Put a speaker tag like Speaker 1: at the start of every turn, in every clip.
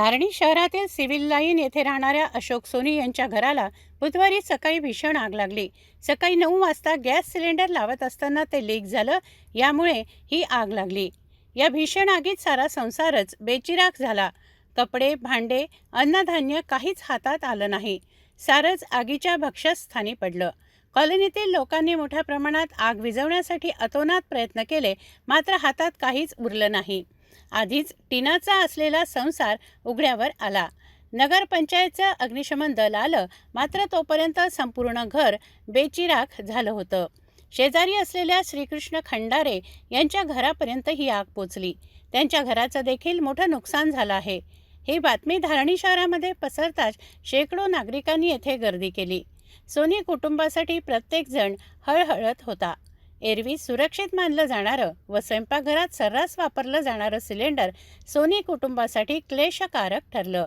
Speaker 1: धारणी शहरातील civil line येथे राहणाऱ्या अशोक सोनी यांच्या घराला बुधवारी सकाळी भीषण आग लागली. सकाळी नऊ वाजता गॅस सिलेंडर लावत असताना ते लीक झालं यामुळे ही आग लागली. या भीषण आगीत सारा संसारच बेचिराख झाला. कपडे भांडे अन्नधान्य काहीच हातात आलं नाही. सारंच आगीच्या भक्षस्थानी पडलं. कॉलनीतील लोकांनी मोठ्या प्रमाणात आग विझवण्यासाठी अतोनात प्रयत्न केले मात्र हातात काहीच उरलं नाही. आधीच टिनाचा असलेला संसार उघड्यावर आला. नगरपंचायतचं अग्निशमन दल आलं मात्र तोपर्यंत संपूर्ण घर बेचिराख झालं होतं. शेजारी असलेल्या श्रीकृष्ण खंडारे यांच्या घरापर्यंत ही आग पोचली. त्यांच्या घराचं देखील मोठं नुकसान झालं आहे. ही बातमी धारणी शहरामध्ये पसरताच शेकडो नागरिकांनी येथे गर्दी केली. सोनी कुटुंबासाठी प्रत्येकजण हळहळत होता. एरवी सुरक्षित मानलं जाणारं व स्वयंपाकघरात सर्रास वापरलं जाणारं सिलेंडर सोनी कुटुंबासाठी क्लेशकारक ठरलं.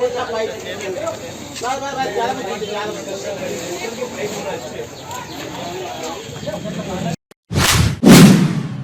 Speaker 1: Bye bye